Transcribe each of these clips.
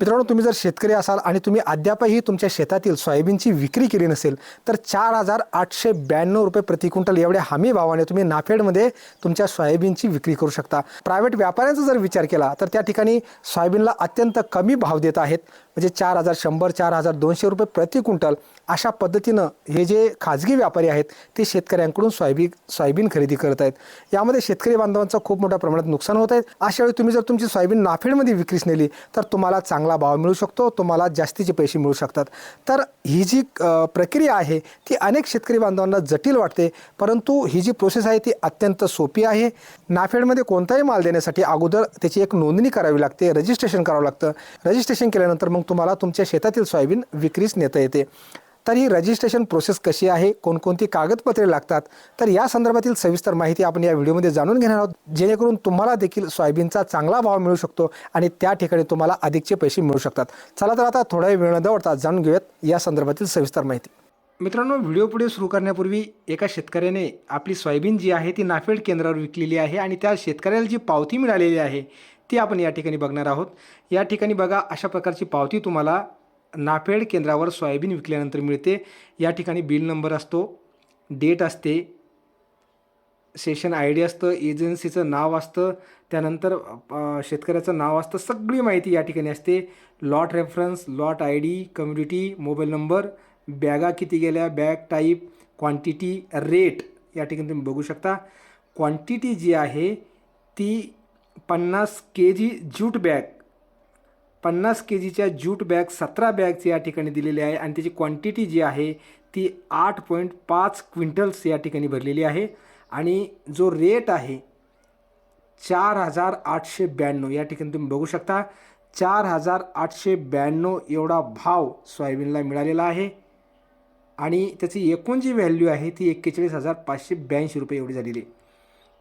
मित्रांनो तुम्ही जर शेतकरी असाल आणि तुम्ही अद्यापही तुमच्या शेतातील सोयाबीनची विक्री केली नसेल तर चार हजार आठशे ब्याण्णव रुपये प्रति क्विंटल एवढ्या हमी भावाने तुम्ही नाफेडमध्ये तुमच्या सोयाबीनची विक्री करू शकता. प्रायव्हेट व्यापाऱ्यांचा जर विचार केला तर त्या ठिकाणी सोयाबीनला अत्यंत कमी भाव देत आहेत. म्हणजे चार हजार शंभर चार हजार दोनशे रुपये प्रति क्विंटल अशा पद्धतीनं हे जे खाजगी व्यापारी आहेत ते शेतकऱ्यांकडून सोयाबीन सोयाबीन खरेदी करत आहेत. यामध्ये शेतकरी बांधवांचं खूप मोठ्या प्रमाणात नुकसान होत आहे. अशा वेळी तुम्ही जर तुमची सोयाबीन नाफेडमध्ये विक्रीस नेली तर तुम्हाला चांगला भाव मिळू शकतो तुम्हाला जास्तीचे पैसे मिळू शकतात. तर ही जी प्रक्रिया आहे ती अनेक शेतकरी बांधवांना जटिल वाटते परंतु ही जी प्रोसेस आहे ती अत्यंत सोपी आहे. नाफेडमध्ये कोणताही माल देण्यासाठी अगोदर त्याची एक नोंदणी करावी लागते रजिस्ट्रेशन करावं लागतं. रजिस्ट्रेशन केल्यानंतर मग तुम्हाला तुमच्या शेतातील सोयाबीन विक्रीस नेता येते. तर ही रजिस्ट्रेशन प्रोसेस कशी आहे? कोणकोणती कागदपत्रे लागतात? तर या संदर्भातील सविस्तर माहिती आपण या व्हिडिओमध्ये जाणून घेणार आहोत. जेणेकरून तुम्हाला देखील सोयाबीनचा चांगला भाव मिळू शकतो आणि त्या ठिकाणी तुम्हाला अधिकचे पैसे मिळू शकतात. चला तर आता थोडा वेळ न दवडता जाणून घेऊयात या संदर्भातील सविस्तर माहिती. मित्रांनो व्हिडिओ पुढे सुरू करण्यापूर्वी एका शेतकऱ्याने आपली सोयाबीन जी आहे ती नाफेड केंद्रावर विकलेली आहे आणि त्या शेतकऱ्याला जी पावती मिळालेली आहे ती आपण या ठिकाणी बघणार आहोत. या ठिकाणी बघा अशा प्रकारची पावती तुम्हाला नाफेड केंद्रावर सोयाबीन विकल्यानंतर मिळते. या ठिकाणी बिल नंबर असतो डेट असते सेशन आय डी असतं एजन्सीचं नाव असतं त्यानंतर शेतकऱ्याचं नाव असतं सगळी माहिती या ठिकाणी असते. Lot reference lot I D community mobile number बॅगा किती गेल्या बॅग टाईप क्वांटिटी रेट या ठिकाणी तुम्ही बघू शकता. क्वांटिटी जी आहे ती पन्नास के जी ज्यूट बॅग. पन्नास के जीच्या ज्यूट बॅग सतरा बॅग्स या ठिकाणी दिलेली आहे आणि त्याची क्वांटिटी जी आहे ती आठ पॉईंट पाच क्विंटल्स या ठिकाणी भरलेली आहे. आणि जो रेट आहे चार हजार आठशे ब्याण्णव या ठिकाणी तुम्ही बघू शकता. चार हजार आठशे ब्याण्णव एवढा भाव सोयाबीनला मिळालेला आहे. आणि त्याची एकूण जी व्हॅल्यू आहे ती एक्केचाळीस हजार पाचशे ब्याऐंशी रुपये एवढी झालेली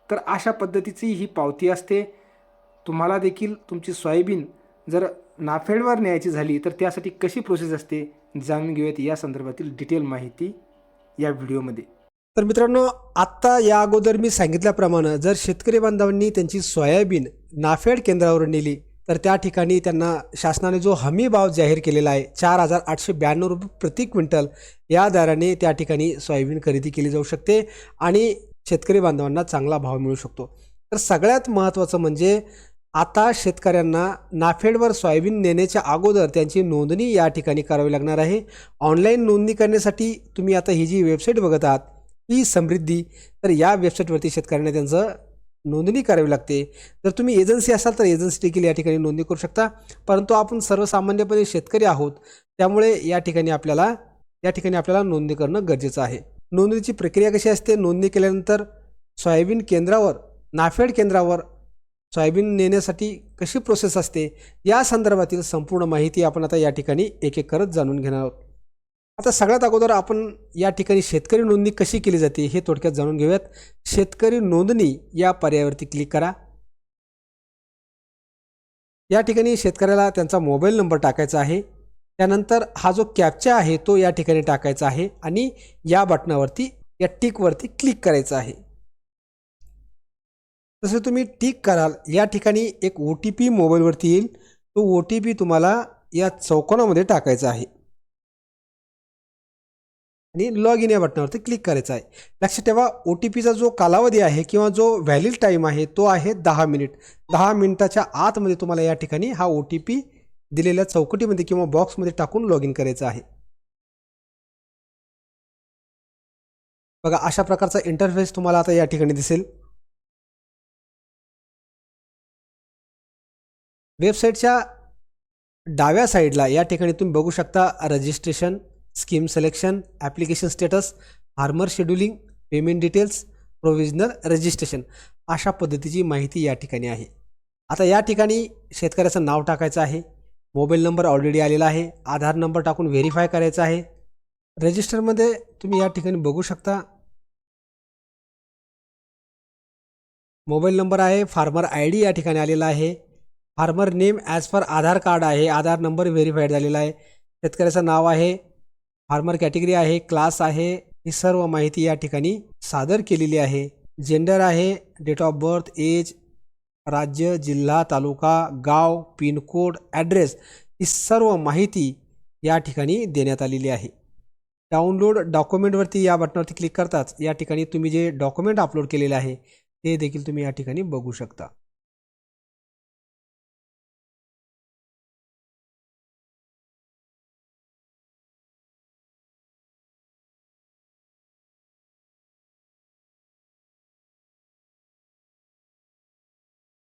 तर अशा पद्धतीची ही पावती असते. तुम्हाला देखील तुमची सोयाबीन जर नाफेडवर न्यायची झाली तर त्यासाठी कशी प्रोसेस असते जाणून घेऊयात या संदर्भातील डिटेल माहिती या व्हिडिओमध्ये तर मित्रांनो आत्ता या अगोदर मी सांगितल्याप्रमाणे जर शेतकरी बांधवांनी त्यांची सोयाबीन नाफेड केंद्रावर नेली तर त्या ठिकाणी त्यांना शासनाने जो हमी भाव जाहीर केलेला आहे चार हजार आठशे ब्याण्णव रुपये प्रति क्विंटल या दराने त्या ठिकाणी सोयाबीन खरेदी केली जाऊ शकते आणि शेतकरी बांधवांना चांगला भाव मिळू शकतो. तर सगळ्यात महत्त्वाचं म्हणजे आता शेतकऱ्यांना नाफेडवर सोयाबीन नेण्याच्या अगोदर त्यांची नोंदणी या ठिकाणी करावी लागणार आहे. ऑनलाईन नोंदणी करण्यासाठी तुम्ही आता ही जी वेबसाईट बघत आहात ही समृद्धी तर या वेबसाईटवरती शेतकऱ्यांना त्यांचं नोंदणी करावी लागते. जर तुम्ही एजन्सी असाल तर एजन्सी देखील या ठिकाणी नोंदणी करू शकता. परंतु आपण सर्वसामान्यपणे शेतकरी आहोत त्यामुळे या ठिकाणी आपल्याला या ठिकाणी आपल्याला नोंदणी करणं गरजेचं आहे. नोंदणीची प्रक्रिया कशी असते? नोंदणी केल्यानंतर सोयाबीन केंद्रावर नाफेड केंद्रावर सोयाबीन नेण्यासाठी कशी प्रोसेस असते या संदर्भातील संपूर्ण माहिती आपण आता या ठिकाणी एक एक करत जाणून घेणार आहोत. आता सगळ्यात अगोदर आपण या ठिकाणी शेतकरी नोंदणी कशी केली जाते हे थोडक्यात जाणून घेऊयात. शेतकरी नोंदणी या पर्यायावरती क्लिक करा. या ठिकाणी शेतकऱ्याला त्यांचा मोबाईल नंबर टाकायचा आहे. त्यानंतर हा जो कॅप्चा आहे तो या ठिकाणी टाकायचा आहे आणि या बटनावरती या टिकवरती क्लिक करायचं आहे. तसं तुम्ही टिक कराल. या ठिकाणी एक ओ टी पी मोबाईलवरती येईल. तो ओ टी पी तुम्हाला या चौकोनामध्ये टाकायचा आहे. आणि लॉग इन या बटनावरती क्लिक करायचं आहे. लक्षात ठेवा ओ टी पीचा जो कालावधी आहे किंवा जो व्हॅलिड टाईम आहे तो आहे दहा मिनिट दहा मिनिटाच्या आतमध्ये तुम्हाला या ठिकाणी हा ओ टी पी दिलेल्या चौकटीमध्ये किंवा बॉक्समध्ये टाकून लॉग इन करायचं आहे. बघा अशा प्रकारचा इंटरफेस तुम्हाला आता या ठिकाणी दिसेल. वेबसाईटच्या डाव्या साईडला या ठिकाणी तुम्ही बघू शकता registration scheme selection application status farmer scheduling payment details provisional registration अशा पद्धतीची माहिती या ठिकाणी आहे. आता या ठिकाणी शेतकऱ्याचं नाव टाकायचं आहे. मोबाईल नंबर ऑलरेडी आलेला आहे. आधार नंबर टाकून व्हेरीफाय करायचा आहे. रजिस्टरमध्ये तुम्ही या ठिकाणी बघू शकता. मोबाईल नंबर आहे. फार्मर आय डी या ठिकाणी आलेला आहे. Farmer name as per Aadhaar card आहे. आधार नंबर व्हेरीफाईड झालेला आहे. शेतकऱ्याचं नाव आहे. फार्मर कॅटेगरी आहे. क्लास आहे. ही सर्व माहिती या ठिकाणी सादर केलेली आहे. जेंडर आहे. डेट ऑफ बर्थ एज राज्य जिल्हा तालुका गाव पिनकोड ॲड्रेस ही सर्व माहिती या ठिकाणी देण्यात आलेली आहे. डाउनलोड डॉक्युमेंटवरती या बटनावरती क्लिक करताच या ठिकाणी तुम्ही जे डॉक्युमेंट अपलोड केलेले आहे ते देखील तुम्ही या ठिकाणी बघू शकता.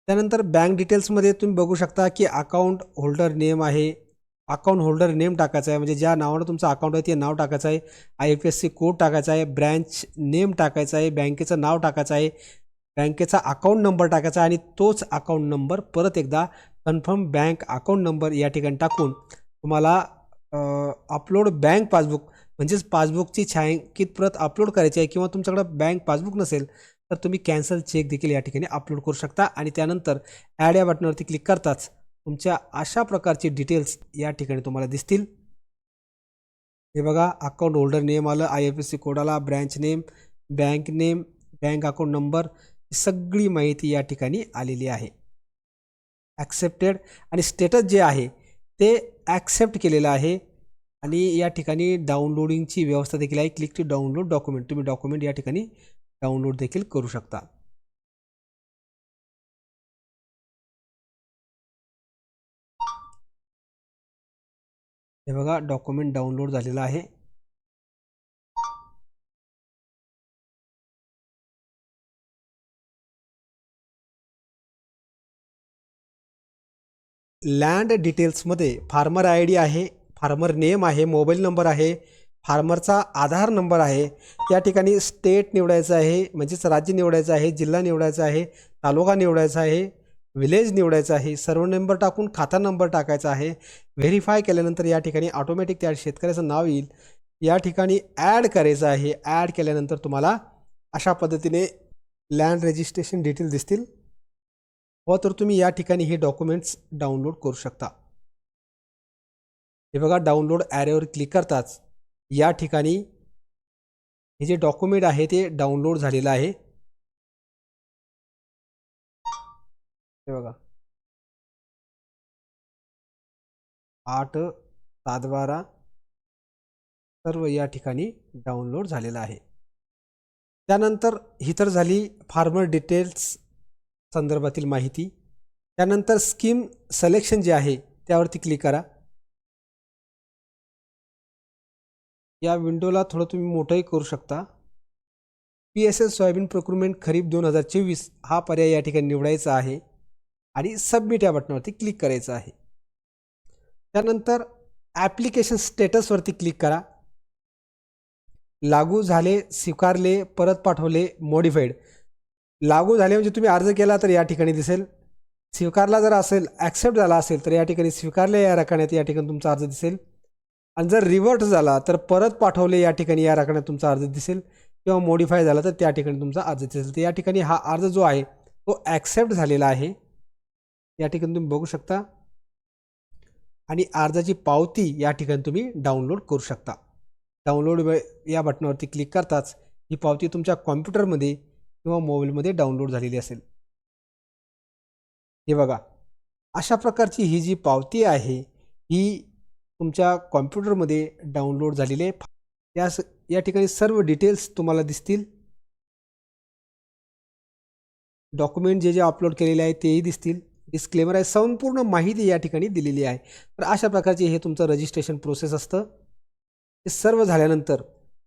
त्यानंतर बँक डिटेल्समध्ये तुम्ही बघू शकता की अकाउंट होल्डर नेम आहे. अकाउंट होल्डर नेम टाकायचं आहे. म्हणजे ज्या नावानं तुमचं अकाउंट आहे ते नाव टाकायचं आहे. I F S C code टाकायचा आहे. ब्रँच नेम टाकायचा आहे. बँकेचं नाव टाकायचं आहे. बँकेचा अकाउंट नंबर टाकायचा आहे आणि तोच अकाउंट नंबर परत एकदा कन्फर्म बँक अकाउंट नंबर या ठिकाणी टाकून तुम्हाला अपलोड बँक पासबुक म्हणजेच पासबुकची छायांकित प्रत अपलोड करायची आहे किंवा तुमच्याकडं बँक पासबुक नसेल तर तुम्ही कॅन्सल चेक देखील या ठिकाणी अपलोड करू शकता आणि त्यानंतर ॲड या बटनवरती क्लिक करताच तुमच्या अशा प्रकारचे डिटेल्स या ठिकाणी तुम्हाला दिसतील. हे बघा अकाउंट होल्डर नेम आलं I F S C code आला branch name bank name bank account number सगळी माहिती या ठिकाणी आलेली आहे. ॲक्सेप्टेड आणि स्टेटस जे आहे ते ॲक्सेप्ट केलेलं आहे. आणि या ठिकाणी डाउनलोडिंगची व्यवस्था देखील आहे. क्लिक टू डाउनलोड डॉक्युमेंट तुम्ही डॉक्युमेंट या ठिकाणी डाउनलोड देखील करू शकता. हे बघा डॉक्युमेंट डाउनलोड झालेलं आहे. लँड डिटेल्समध्ये फार्मर आय डी आहे फार्मर नेम आहे मोबाईल नंबर आहे फार्मरचा आधार नंबर आहे. या ठिकाणी स्टेट निवडायचं आहे म्हणजेच राज्य निवडायचं आहे जिल्हा निवडायचा आहे तालुका निवडायचा आहे विलेज निवडायचं आहे सर्व नंबर टाकून खाता नंबर टाकायचा आहे. व्हेरीफाय केल्यानंतर या ठिकाणी ऑटोमॅटिक त्या शेतकऱ्याचं नाव येईल. या ठिकाणी ॲड करायचं आहे. ॲड केल्यानंतर तुम्हाला अशा पद्धतीने लँड रजिस्ट्रेशन डिटेल दिसतील. व तर तुम्ही या ठिकाणी हे डॉक्युमेंट्स डाउनलोड करू शकता. हे बघा डाउनलोड ॲरेवर क्लिक करताच या ठिकाणी हे जे डॉक्युमेंट आहे ते डाउनलोड झालेलं आहे. हे बघा. आठ सात बारा सर्व या ठिकाणी डाउनलोड झालेलं आहे. त्यानंतर ही तर झाली फार्मर डिटेल्स संदर्भातील माहिती. त्यानंतर स्कीम सलेक्शन जे आहे त्यावरती क्लिक करा. या विंडोला थोडं तुम्ही मोठंही करू शकता. P S S soybean procurement खरीप दोन हजार चोवीस हा पर्याय या ठिकाणी निवडायचा आहे आणि सबमिट या बटनावरती क्लिक करायचं आहे. त्यानंतर ॲप्लिकेशन स्टेटसवरती क्लिक करा. लागू झाले स्वीकारले परत पाठवले मॉडिफाईड. लागू झाले म्हणजे तुम्ही अर्ज केला तर या ठिकाणी दिसेल. स्वीकारला जर असेल ॲक्सेप्ट झाला असेल तर या ठिकाणी स्वीकारले या रकान्यात या ठिकाणी तुमचा अर्ज दिसेल. आणि जर रिव्हर्ट झाला तर परत पाठवले या ठिकाणी या राखण्यात तुमचा अर्ज दिसेल किंवा मॉडिफाय झाला तर त्या ठिकाणी तुमचा अर्ज दिसेल. तर या ठिकाणी हा अर्ज जो आहे तो ॲक्सेप्ट झालेला आहे. या ठिकाणी तुम्ही बघू शकता. आणि अर्जाची पावती या ठिकाणी तुम्ही डाउनलोड करू शकता. डाउनलोड या बटनावरती क्लिक करताच ही पावती तुमच्या कॉम्प्युटरमध्ये किंवा मोबाईलमध्ये डाउनलोड झालेली असेल. हे बघा. अशा प्रकारची ही जी पावती आहे ही तुमच्या कॉम्प्युटरमध्ये डाउनलोड झालेले आहे या या ठिकाणी सर्व डिटेल्स तुम्हाला दिसतील. डॉक्युमेंट जे जे अपलोड केलेले आहे तेही दिसतील. डिस्क्लेमर आहे संपूर्ण माहिती या ठिकाणी दिलेली आहे. तर अशा प्रकारचे हे तुमचं रजिस्ट्रेशन प्रोसेस असतं. हे सर्व झाल्यानंतर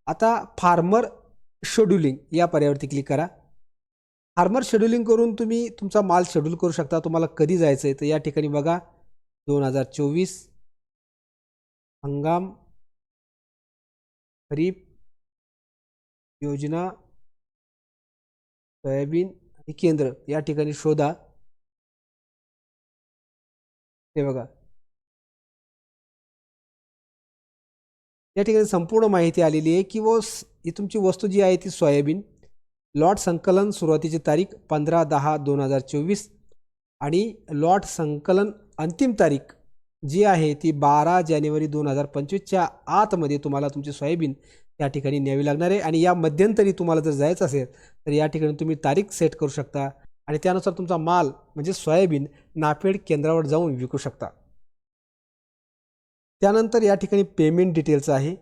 आता फार्मर शेड्युलिंग या पर्यावरती क्लिक करा. फार्मर शेड्युलिंग करून तुम्ही तुमचा माल शेड्यूल करू शकता. तुम्हाला कधी जायचं आहे तर या ठिकाणी बघा. दोन हजार चोवीस हंगाम खरीप योजना सोयाबीन आणि केंद्र या ठिकाणी शोधा. हे बघा. या ठिकाणी संपूर्ण माहिती आलेली आहे की व ही तुमची वस्तू जी आहे ती सोयाबीन. लॉट संकलन सुरुवातीची तारीख पंधरा दहा दोन हजार चोवीस आणि लॉट संकलन अंतिम तारीख जी आहे ती बारा जानेवारी दोन हजार पंचवीसच्या आतमध्ये तुम्हाला तुमची सोयाबीन या ठिकाणी न्यावी लागणार आहे. आणि या मध्यंतरी तुम्हाला जर जायचं असेल तर या ठिकाणी तुम्ही तारीख सेट करू शकता. आणि त्यानुसार तुमचा माल म्हणजे सोयाबीन नाफेड केंद्रावर जाऊन विकू शकता. त्यानंतर या ठिकाणी पेमेंट डिटेल्स आहे.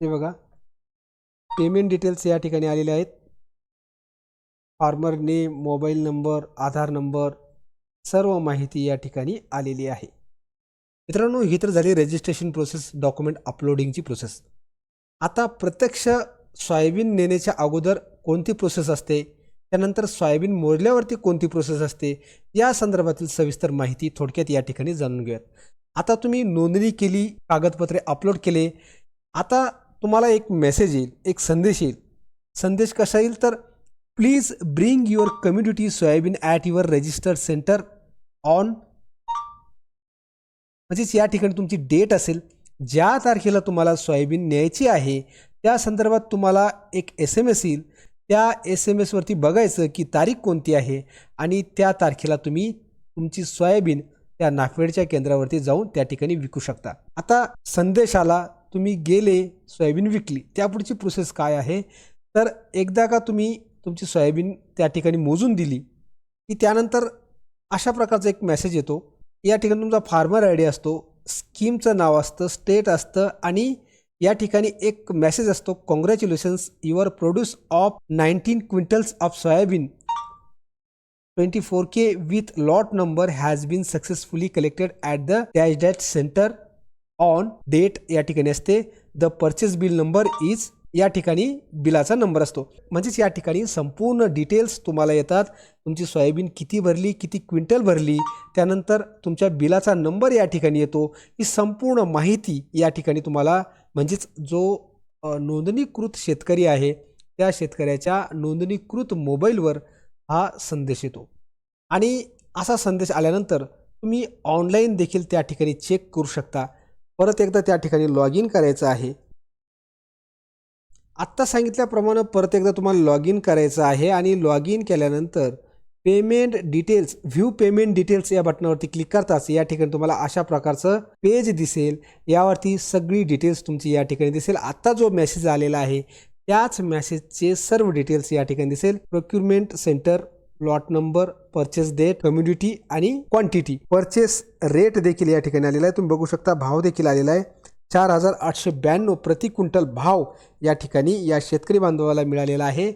हे बघा. पेमेंट डिटेल्स या ठिकाणी आलेले आहेत. Farmer name mobile number Aadhaar number सर्व माहिती या ठिकाणी आलेली आहे. मित्रांनो ही तर झाली रजिस्ट्रेशन प्रोसेस डॉक्युमेंट अपलोडिंगची प्रोसेस आता प्रत्यक्ष सोयाबीन नेण्याच्या अगोदर कोणती प्रोसेस असते? त्यानंतर सोयाबीन मोडल्यावरती कोणती प्रोसेस असते? या संदर्भातील सविस्तर माहिती थोडक्यात या ठिकाणी जाणून घेऊयात. आता तुम्ही नोंदणी केली कागदपत्रे अपलोड केले. आता तुम्हाला एक मेसेज येईल एक संदेश येईल. संदेश कसा येईल तर please bring your community soybean at your registered centre on म्हणजेच या ठिकाणी तुमची डेट असेल ज्या तारखेला तुम्हाला सोयाबीन न्यायची आहे त्या संदर्भात तुम्हाला एक एस एम एस येईल. त्या एस एम एसवरती बघायचं की तारीख कोणती आहे आणि त्या तारखेला तुम्ही तुमची सोयाबीन त्या नाफेडच्या केंद्रावरती जाऊन त्या ठिकाणी विकू शकता. आता संदेश आला तुम्ही गेले सोयाबीन विकली त्यापुढची प्रोसेस काय आहे? तर एकदा का तुम्ही तुमची सोयाबीन त्या ठिकाणी मोजून दिली की त्यानंतर अशा प्रकारचा एक मेसेज येतो. या ठिकाणी तुमचा फार्मर आय डी असतो स्कीमचं नाव असतं स्टेट असतं आणि या ठिकाणी एक मेसेज असतो congratulations your produce of nineteen quintals of soybean twenty four K with lot number has been successfully collected at the dash that centre on date या ठिकाणी असते. The purchase bill number is या ठिकाणी बिलाचा number असतो. म्हणजेच या ठिकाणी संपूर्ण डिटेल्स तुम्हाला येतात. तुमची सोयाबीन किती भरली किती क्विंटल भरली त्यानंतर तुमच्या बिलाचा नंबर या ठिकाणी येतो. ही संपूर्ण माहिती या ठिकाणी तुम्हाला म्हणजेच जो नोंदणीकृत शेतकरी आहे त्या शेतकऱ्याच्या नोंदणीकृत मोबाईलवर हा संदेश येतो. आणि असा संदेश आल्यानंतर तुम्ही ऑनलाईन देखील त्या ठिकाणी चेक करू शकता. परत एकदा त्या ठिकाणी लॉग इन करायचं आहे. आत्ता सांगितल्याप्रमाणे परत एकदा तुम्हाला लॉग इन करायचं आहे आणि लॉग इन केल्यानंतर payment details view payment details या बटनावरती क्लिक करताच या ठिकाणी तुम्हाला अशा प्रकारचं पेज दिसेल. यावरती सगळी डिटेल्स तुमची या ठिकाणी दिसेल. आत्ता जो मेसेज आलेला आहे त्याच मेसेजचे सर्व डिटेल्स या ठिकाणी दिसेल. Procurement centre plot number purchase date community आणि क्वांटिटी परचेस रेट देखील या ठिकाणी आलेला आहे. तुम्ही बघू शकता भाव देखील आलेला आहे. चार हजार आठशे ब्याण्णव प्रति क्विंटल भाव या ठिकाणी या शेतकरी बांधवाला मिळालेला आहे.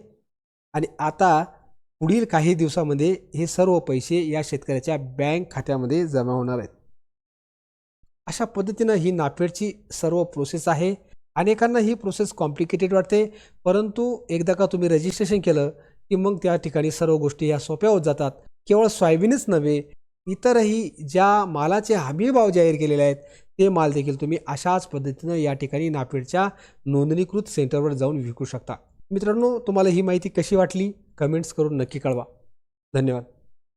आणि आता पुढील काही दिवसामध्ये हे सर्व पैसे या शेतकऱ्याच्या बँक खात्यामध्ये जमा होणार आहेत. अशा पद्धतीनं ही नाफेडची सर्व प्रोसेस आहे. अनेकांना ही प्रोसेस कॉम्प्लिकेटेड वाटते. परंतु एकदा का तुम्ही रजिस्ट्रेशन केलं की मग त्या ठिकाणी सर्व गोष्टी ह्या सोप्या होत जातात. केवळ सोयाबीनच नव्हे इतरही ज्या मालाचे हमीभाव जाहीर केलेले आहेत ते माल देखील तुम्ही अशाच पद्धतीनं या ठिकाणी नाफेडच्या नोंदणीकृत सेंटरवर जाऊन विकू शकता. मित्रांनो तुम्हाला ही माहिती कशी वाटली? कमेंट्स करून नक्की कळवा. धन्यवाद.